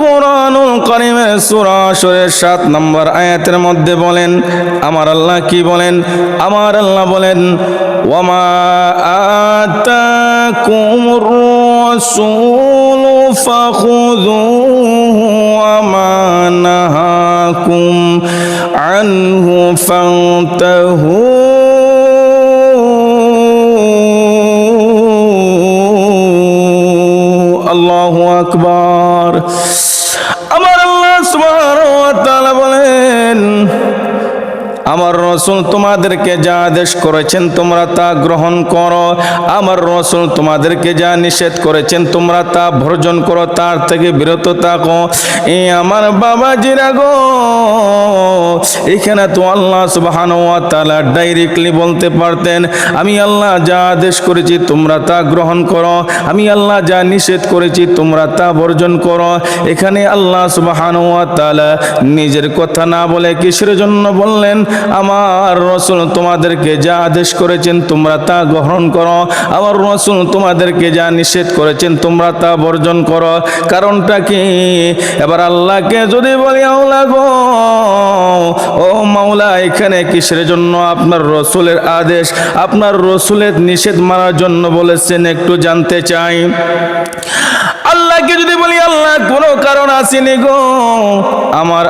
কোরআনুল করিমের সুরাসরের সাত নম্বর আয়াতের মধ্যে বলেন, আমার আল্লাহ কি বলেন? আমার আল্লাহ বলেন, ওয়ামা আতাকুমুর রাসূলু ফাখুযুহু ওয়ামা নাহাকুম আনহু ফান্তাহু আল্লাহু আকবার। আমার রসুল তোমাদেরকে যা আদেশ করেছেন তোমরা তা গ্রহণ করো। আমার রসুল তোমাদেরকে যা নিষেধ করেছেন তোমরা তা ভর্জন করো, তার থেকে বিরত থাকো। এ আমার বাবাজিরা গো, এখানে তো আল্লাহ সুবহান তাআলা ডাইরেক্টলি বলতে পারতেন, আমি আল্লাহ যা আদেশ করেছি তোমরা তা গ্রহণ করো, আমি আল্লাহ যা নিষেধ করেছি তোমরা তা বর্জন করো। এখানে আল্লাহ সুবহান তাআলা নিজের কথা না বলে কিসের জন্য বললেন? আমার রসুল তোমাদেরকে যা আদেশ করেছেন তোমরা তা গ্রহণ করো। আমার রসুল তোমাদেরকে যা নিষেধ করেছেন তোমরা তা বর্জন করো। কারণটা কি? এবার আল্লাহকে যদি বলি গো, ও মাওলা, এখানে কিসের জন্য আপনার রসুলের আদেশ? আপনার রসুলের নিষেধ মারার জন্য বলেছেন, একটু জানতে চাই। আল্লাহকে যদি বলি, আল্লাহ, কোনো কারণ আসেনি গো, আমার